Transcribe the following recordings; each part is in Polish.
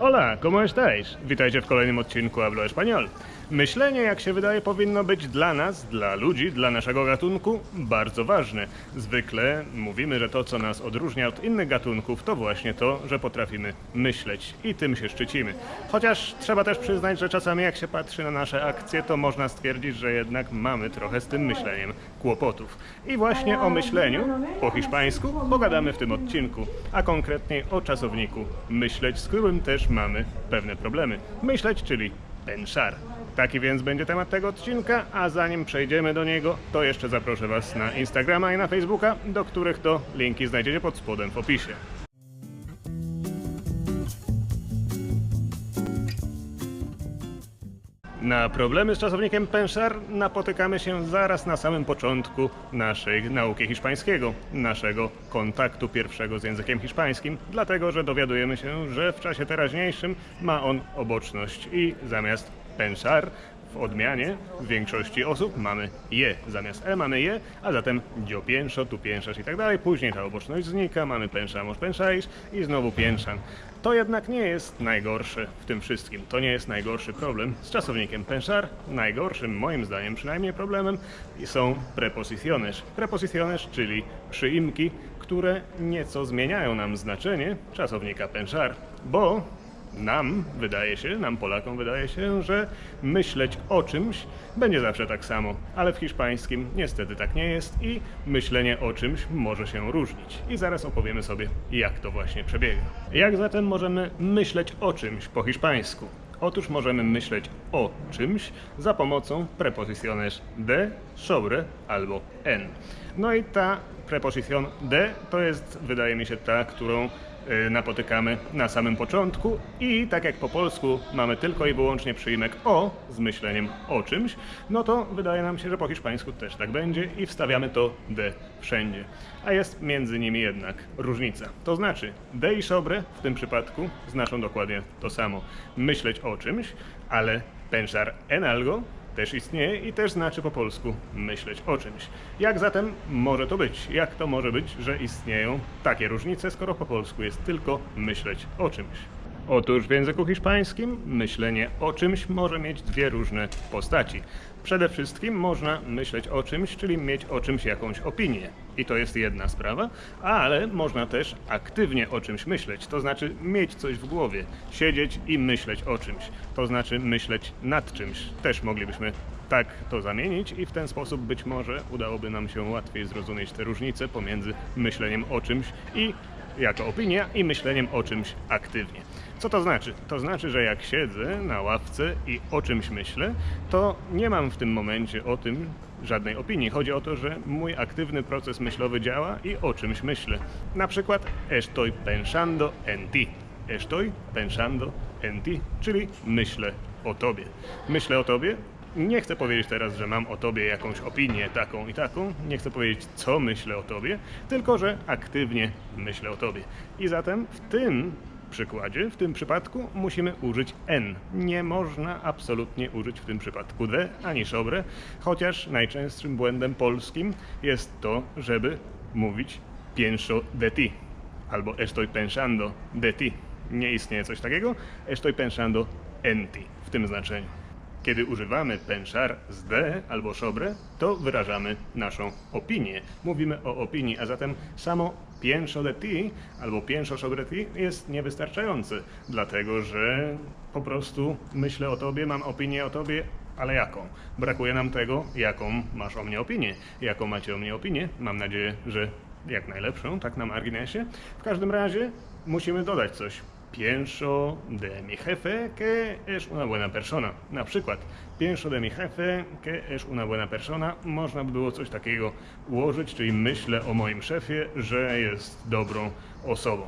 Hola, ¿cómo estáis? Witajcie w kolejnym odcinku Hablo Español. Myślenie, jak się wydaje, powinno być dla nas, dla ludzi, dla naszego gatunku bardzo ważne. Zwykle mówimy, że to, co nas odróżnia od innych gatunków, to właśnie to, że potrafimy myśleć i tym się szczycimy. Chociaż trzeba też przyznać, że czasami jak się patrzy na nasze akcje, to można stwierdzić, że jednak mamy trochę z tym myśleniem kłopotów. I właśnie o myśleniu po hiszpańsku pogadamy w tym odcinku, a konkretniej o czasowniku myśleć, z którym też mamy pewne problemy. Myśleć, czyli pensar. Taki więc będzie temat tego odcinka, a zanim przejdziemy do niego, to jeszcze zaproszę Was na Instagrama i na Facebooka, do których to linki znajdziecie pod spodem w opisie. Na problemy z czasownikiem pensar napotykamy się zaraz na samym początku naszej nauki hiszpańskiego, naszego kontaktu pierwszego z językiem hiszpańskim, dlatego że dowiadujemy się, że w czasie teraźniejszym ma on oboczność i zamiast pensar w odmianie w większości osób mamy je, zamiast e mamy je, a zatem yo pienso, tu pienszasz i tak dalej. Później ta oboczność znika, mamy pensamos, pensáis i znowu pienszan. To jednak nie jest najgorsze w tym wszystkim. To nie jest najgorszy problem z czasownikiem pensar. Najgorszym, moim zdaniem przynajmniej, problemem są preposiciones. Preposiciones, czyli przyimki, które nieco zmieniają nam znaczenie czasownika pensar, bo nam wydaje się, nam Polakom wydaje się, że myśleć o czymś będzie zawsze tak samo, ale w hiszpańskim niestety tak nie jest i myślenie o czymś może się różnić. I zaraz opowiemy sobie, jak to właśnie przebiega. Jak zatem możemy myśleć o czymś po hiszpańsku? Otóż możemy myśleć o czymś za pomocą preposiciones de, sobre albo en. No i ta preposición de to jest, wydaje mi się, ta, którą y, napotykamy na samym początku i tak jak po polsku mamy tylko i wyłącznie przyimek o z myśleniem o czymś, no to wydaje nam się, że po hiszpańsku też tak będzie i wstawiamy to de wszędzie. A jest między nimi jednak różnica. To znaczy de i sobre w tym przypadku znaczą dokładnie to samo. Myśleć o czymś, ale pensar en algo też istnieje i też znaczy po polsku myśleć o czymś. Jak zatem może to być? Jak to może być, że istnieją takie różnice, skoro po polsku jest tylko myśleć o czymś? Otóż w języku hiszpańskim myślenie o czymś może mieć dwie różne postaci. Przede wszystkim można myśleć o czymś, czyli mieć o czymś jakąś opinię. I to jest jedna sprawa, ale można też aktywnie o czymś myśleć, to znaczy mieć coś w głowie, siedzieć i myśleć o czymś, to znaczy myśleć nad czymś. Też moglibyśmy tak to zamienić i w ten sposób być może udałoby nam się łatwiej zrozumieć te różnice pomiędzy myśleniem o czymś i jako opinia i myśleniem o czymś aktywnie. Co to znaczy? To znaczy, że jak siedzę na ławce i o czymś myślę, to nie mam w tym momencie o tym żadnej opinii. Chodzi o to, że mój aktywny proces myślowy działa i o czymś myślę. Na przykład estoy pensando en ti. Estoy pensando en ti, czyli myślę o tobie. Myślę o tobie, nie chcę powiedzieć teraz, że mam o tobie jakąś opinię taką i taką. Nie chcę powiedzieć, co myślę o tobie, tylko że aktywnie myślę o tobie. I zatem w tym przykładzie, w tym przypadku musimy użyć en. Nie można absolutnie użyć w tym przypadku de ani sobre, chociaż najczęstszym błędem polskim jest to, żeby mówić pienso de ti albo estoy pensando de ti. Nie istnieje coś takiego. Estoy pensando en ti w tym znaczeniu. Kiedy używamy pensar z de albo sobre, to wyrażamy naszą opinię. Mówimy o opinii, a zatem samo pienso de ti albo pienso sobre ti jest niewystarczające, dlatego że po prostu myślę o tobie, mam opinię o tobie, ale jaką? Brakuje nam tego, jaką masz o mnie opinię. Jaką macie o mnie opinię? Mam nadzieję, że jak najlepszą, tak na marginesie. W każdym razie musimy dodać coś. Pienso de mi jefe que es una buena persona. Na przykład, pienso de mi jefe que es una buena persona. Można by było coś takiego ułożyć, czyli myślę o moim szefie, że jest dobrą osobą.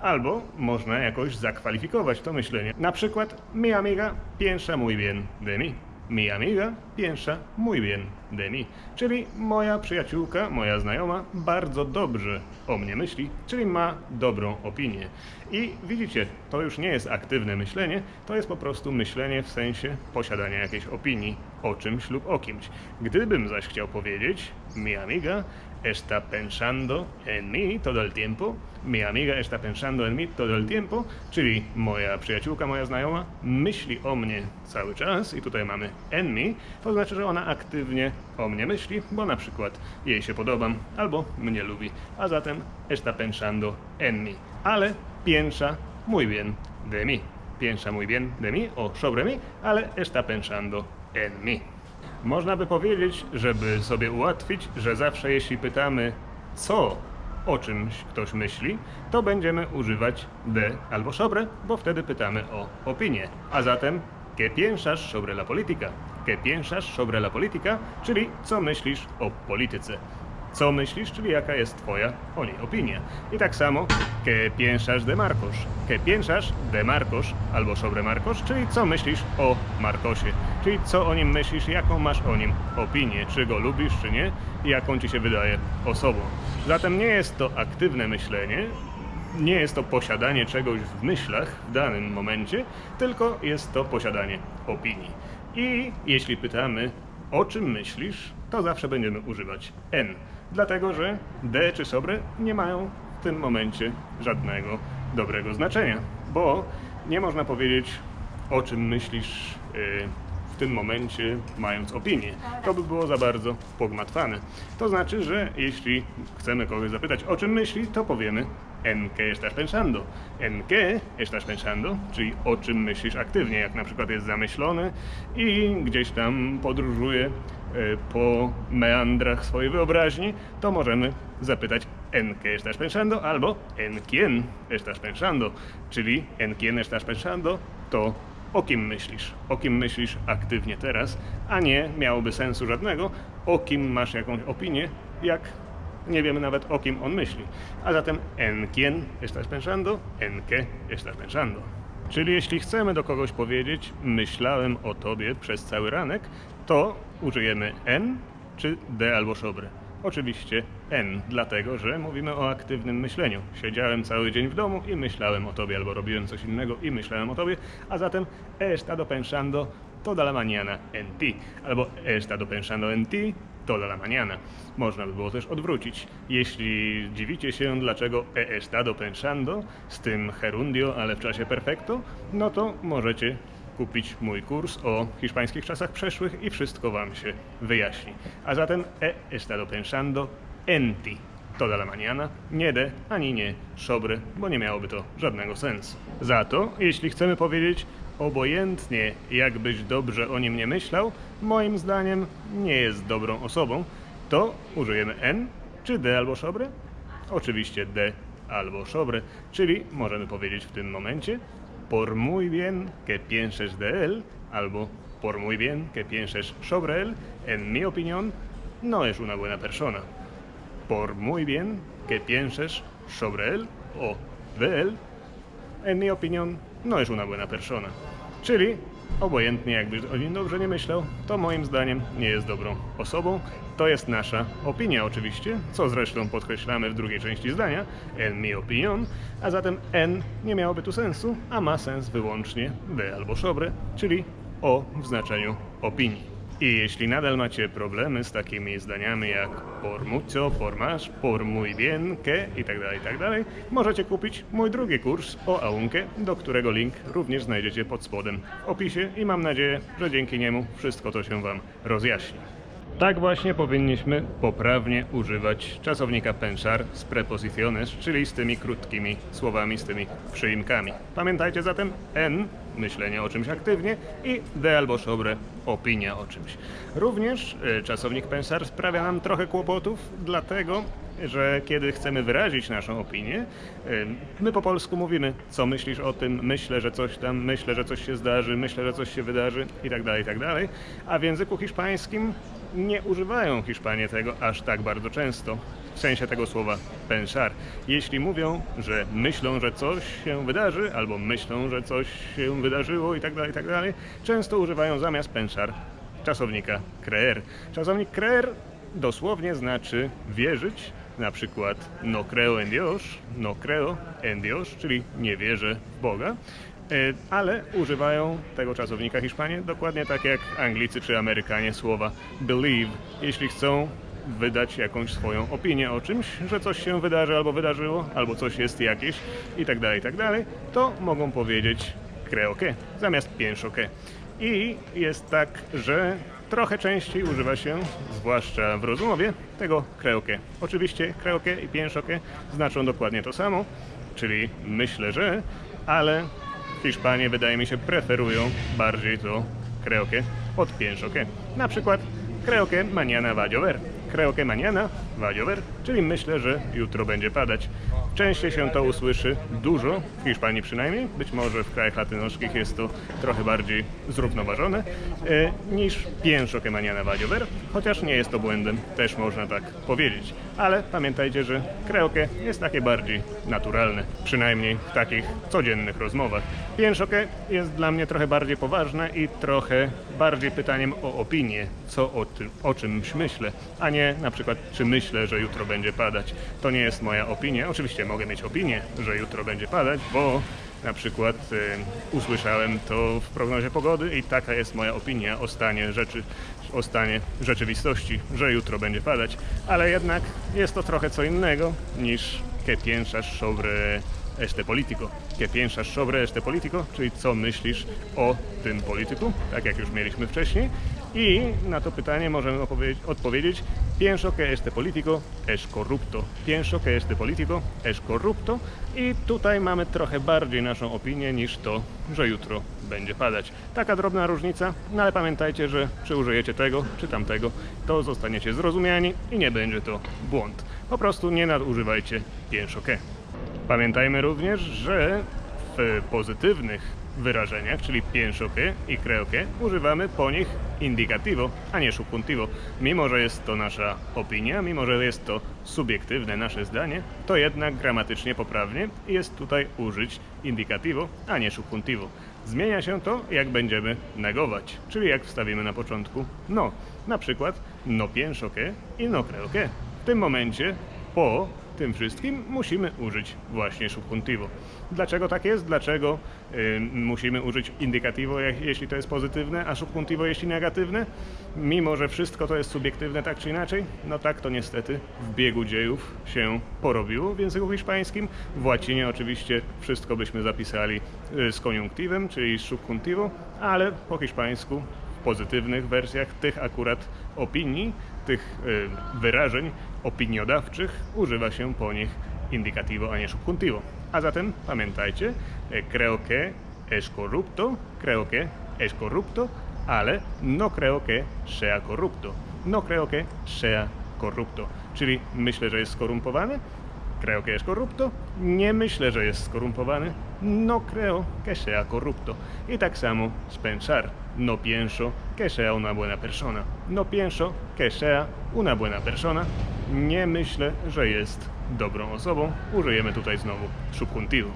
Albo można jakoś zakwalifikować to myślenie. Na przykład, mi amiga piensa muy bien de mí. Mi amiga piensa muy bien de mí. Czyli moja przyjaciółka, moja znajoma bardzo dobrze o mnie myśli, czyli ma dobrą opinię. I widzicie, to już nie jest aktywne myślenie, to jest po prostu myślenie w sensie posiadania jakiejś opinii o czymś lub o kimś. Gdybym zaś chciał powiedzieć, mi amiga está pensando en mí todo el tiempo, mi amiga está pensando en mí todo el tiempo, czyli moja przyjaciółka, moja znajoma myśli o mnie cały czas i tutaj mamy en me, to znaczy, że ona aktywnie o mnie myśli, bo na przykład jej się podobam albo mnie lubi, a zatem está pensando en mí. Ale piensa muy bien de mí. Piensa muy bien de mí o sobre mí, ale está pensando en mí. Można by powiedzieć, żeby sobie ułatwić, że zawsze jeśli pytamy co o czymś ktoś myśli, to będziemy używać de albo sobre, bo wtedy pytamy o opinię. A zatem, ¿qué piensas sobre la política? ¿Qué piensas sobre la política? Czyli co myślisz o polityce? Co myślisz, czyli jaka jest twoja o niej opinia. I tak samo, ¿qué piensas de Marcos? ¿Qué piensas de Marcos albo sobre Marcos? Czyli co myślisz o Marcosie? Czyli co o nim myślisz, jaką masz o nim opinię, czy go lubisz, czy nie i jaką ci się wydaje osobą. Zatem nie jest to aktywne myślenie, nie jest to posiadanie czegoś w myślach w danym momencie, tylko jest to posiadanie opinii. I jeśli pytamy, o czym myślisz, to zawsze będziemy używać N, dlatego że D czy sobre nie mają w tym momencie żadnego dobrego znaczenia, bo nie można powiedzieć, o czym myślisz yy, w tym momencie, mając opinię. To by było za bardzo pogmatwane. To znaczy, że jeśli chcemy kogoś zapytać, o czym myśli, to powiemy en qué estás pensando. En qué estás pensando, czyli o czym myślisz aktywnie, jak na przykład jest zamyślony i gdzieś tam podróżuje e, po meandrach swojej wyobraźni, to możemy zapytać en qué estás pensando? Albo en quién estás pensando, czyli en quién estás pensando? To o kim myślisz, o kim myślisz aktywnie teraz, a nie miałoby sensu żadnego, o kim masz jakąś opinię, jak nie wiemy nawet o kim on myśli. A zatem en quién estás pensando, en qué estás pensando. Czyli jeśli chcemy do kogoś powiedzieć myślałem o tobie przez cały ranek, to użyjemy en czy de albo sobre. Oczywiście N, dlatego że mówimy o aktywnym myśleniu. Siedziałem cały dzień w domu i myślałem o tobie, albo robiłem coś innego i myślałem o tobie, a zatem he estado pensando toda la mañana en ti, albo he estado pensando en ti toda la mañana. Można by było też odwrócić. Jeśli dziwicie się, dlaczego he estado pensando z tym gerundio, ale w czasie perfecto, no to możecie kupić mój kurs o hiszpańskich czasach przeszłych i wszystko Wam się wyjaśni. A zatem he estado pensando en ti toda la mañana, nie de ani nie sobre, bo nie miałoby to żadnego sensu. Za to, jeśli chcemy powiedzieć obojętnie jakbyś dobrze o nim nie myślał, moim zdaniem nie jest dobrą osobą, to użyjemy en czy de albo sobre? Oczywiście de albo sobre, czyli możemy powiedzieć w tym momencie por muy bien que pienses de él, albo por muy bien que pienses sobre él, en mi opinión, no es una buena persona. Por muy bien que pienses sobre él o de él, en mi opinión, no es una buena persona. Czyli obojętnie jakbyś o nim dobrze nie myślał, to moim zdaniem nie jest dobrą osobą. To jest nasza opinia oczywiście, co zresztą podkreślamy w drugiej części zdania, en mi opinion, a zatem en nie miałoby tu sensu, a ma sens wyłącznie de albo sobre, czyli o w znaczeniu opinii. I jeśli nadal macie problemy z takimi zdaniami jak por mucho, por más, por muy bien, que i tak dalej, i tak możecie kupić mój drugi kurs o Aunque, do którego link również znajdziecie pod spodem w opisie i mam nadzieję, że dzięki niemu wszystko to się Wam rozjaśni. Tak właśnie powinniśmy poprawnie używać czasownika pensar z preposiciones, czyli z tymi krótkimi słowami, z tymi przyimkami. Pamiętajcie zatem en, myślenie o czymś aktywnie i de albo sobre, opinia o czymś. Również y, czasownik pensar sprawia nam trochę kłopotów, dlatego że kiedy chcemy wyrazić naszą opinię, y, my po polsku mówimy, co myślisz o tym, myślę, że coś tam, myślę, że coś się zdarzy, myślę, że coś się wydarzy i tak dalej, i tak. A w języku hiszpańskim nie używają Hiszpanie tego aż tak bardzo często, w sensie tego słowa pensar. Jeśli mówią, że myślą, że coś się wydarzy, albo myślą, że coś się wydarzyło i tak dalej, i tak dalej, często używają zamiast pensar czasownika creer. Czasownik creer dosłownie znaczy wierzyć na przykład no creo en Dios, no creo en Dios, czyli nie wierzę w Boga, e, ale używają tego czasownika Hiszpanie dokładnie tak jak Anglicy czy Amerykanie słowa believe, jeśli chcą wydać jakąś swoją opinię o czymś, że coś się wydarzy albo wydarzyło, albo coś jest jakieś i tak dalej, i tak dalej, to mogą powiedzieć creo zamiast pienso. I jest tak, że trochę częściej używa się, zwłaszcza w rozumowie, tego creo. Oczywiście creo i pienso znaczą dokładnie to samo, czyli myślę, że, ale Hiszpanie wydaje mi się preferują bardziej to creo od pienso. Na przykład creo que mañana va. Creo que mañana va a llover, czyli myślę, że jutro będzie padać. Częściej się to usłyszy dużo, w Hiszpanii przynajmniej, być może w krajach latynoskich jest to trochę bardziej zrównoważone, e, niż pienso que mañana chociaż nie jest to błędem, też można tak powiedzieć. Ale pamiętajcie, że creo que jest takie bardziej naturalne, przynajmniej w takich codziennych rozmowach. Pienso que jest dla mnie trochę bardziej poważne i trochę bardziej pytaniem o opinię, co o, tym, o czymś myślę, a nie na przykład czy myślę, że jutro będzie padać. To nie jest moja opinia. Oczywiście mogę mieć opinię, że jutro będzie padać, bo na przykład y, usłyszałem to w prognozie pogody i taka jest moja opinia o stanie rzeczy, o stanie rzeczywistości, że jutro będzie padać, ale jednak jest to trochę co innego niż que piensas sobre este político. ¿Qué piensas sobre este político? Czyli co myślisz o tym polityku, tak jak już mieliśmy wcześniej. I na to pytanie możemy odpowiedzieć Pienso que este político es corrupto. Pienso que este político es corrupto. I tutaj mamy trochę bardziej naszą opinię niż to, że jutro będzie padać. Taka drobna różnica, no ale pamiętajcie, że czy użyjecie tego, czy tamtego, to zostaniecie zrozumiani i nie będzie to błąd. Po prostu nie nadużywajcie pienso que. Pamiętajmy również, że w pozytywnych wyrażeniach, czyli que i creo que, używamy po nich indicativo, a nie subjuntivo. Mimo, że jest to nasza opinia, mimo, że jest to subiektywne nasze zdanie, to jednak gramatycznie poprawnie jest tutaj użyć indicativo, a nie subjuntivo. Zmienia się to, jak będziemy negować, czyli jak wstawimy na początku no. Na przykład no pienso que i no creo que. W tym momencie po tym wszystkim musimy użyć właśnie subjuntivo. Dlaczego tak jest? Dlaczego y, musimy użyć indicativo, jeśli to jest pozytywne, a subjuntivo, jeśli negatywne? Mimo, że wszystko to jest subiektywne tak czy inaczej, no tak to niestety w biegu dziejów się porobiło w języku hiszpańskim. W łacinie oczywiście wszystko byśmy zapisali y, z koniunktywem, czyli z subjuntivo, ale po hiszpańsku pozytywnych wersjach tych akurat opinii, tych y, wyrażeń opiniodawczych używa się po nich indicativo, a nie subjuntivo. A zatem pamiętajcie, e, creo que es corrupto, creo que es corrupto, ale no creo que sea corrupto. No creo que sea corrupto. Czyli myślę, że jest skorumpowany, creo que es corrupto, nie myślę, że jest skorumpowany, no creo que sea corrupto. I tak samo z pensar, no pienso que sea una buena persona, no pienso que sea una buena persona, nie myślę, że jest dobrą osobą. Użyjemy tutaj znowu subjuntivu.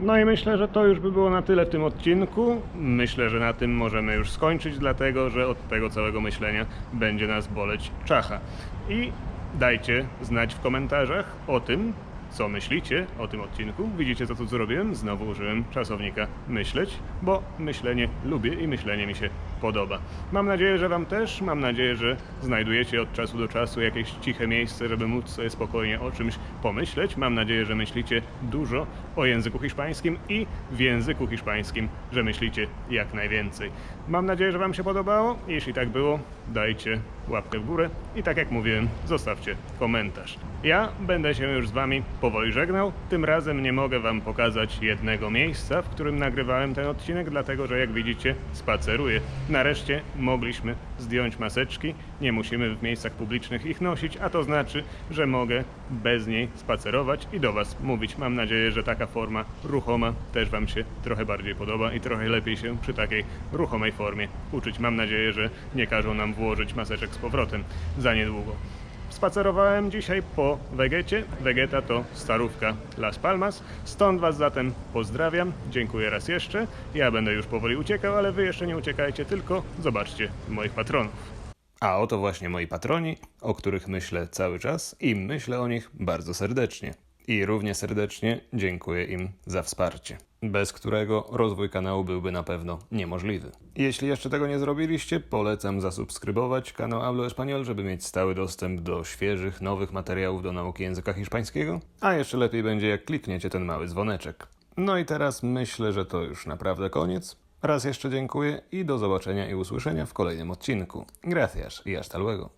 No i myślę, że to już by było na tyle w tym odcinku. Myślę, że na tym możemy już skończyć, dlatego że od tego całego myślenia będzie nas boleć czacha. I dajcie znać w komentarzach o tym, co myślicie o tym odcinku. Widzicie, co tu zrobiłem? Znowu użyłem czasownika myśleć, bo myślenie lubię i myślenie mi się podoba. Mam nadzieję, że Wam też. Mam nadzieję, że znajdujecie od czasu do czasu jakieś ciche miejsce, żeby móc sobie spokojnie o czymś pomyśleć. Mam nadzieję, że myślicie dużo o języku hiszpańskim i w języku hiszpańskim, że myślicie jak najwięcej. Mam nadzieję, że Wam się podobało. Jeśli tak było, dajcie łapkę w górę i tak jak mówiłem, zostawcie komentarz. Ja będę się już z Wami powoli żegnał. Tym razem nie mogę Wam pokazać jednego miejsca, w którym nagrywałem ten odcinek, dlatego że jak widzicie spaceruję. Nareszcie mogliśmy zdjąć maseczki, nie musimy w miejscach publicznych ich nosić, a to znaczy, że mogę bez niej spacerować i do Was mówić. Mam nadzieję, że taka forma ruchoma też Wam się trochę bardziej podoba i trochę lepiej się przy takiej ruchomej formie uczyć. Mam nadzieję, że nie każą nam włożyć maseczek z powrotem za niedługo. Spacerowałem dzisiaj po Wegecie. Wegeta to starówka Las Palmas. Stąd Was zatem pozdrawiam. Dziękuję raz jeszcze. Ja będę już powoli uciekał, ale Wy jeszcze nie uciekajcie, tylko zobaczcie moich patronów. A oto właśnie moi patroni, o których myślę cały czas i myślę o nich bardzo serdecznie. I równie serdecznie dziękuję im za wsparcie, bez którego rozwój kanału byłby na pewno niemożliwy. Jeśli jeszcze tego nie zrobiliście, polecam zasubskrybować kanał Hablo Español, żeby mieć stały dostęp do świeżych, nowych materiałów do nauki języka hiszpańskiego. A jeszcze lepiej będzie, jak klikniecie ten mały dzwoneczek. No i teraz myślę, że to już naprawdę koniec. Raz jeszcze dziękuję i do zobaczenia i usłyszenia w kolejnym odcinku. Gracias y hasta luego.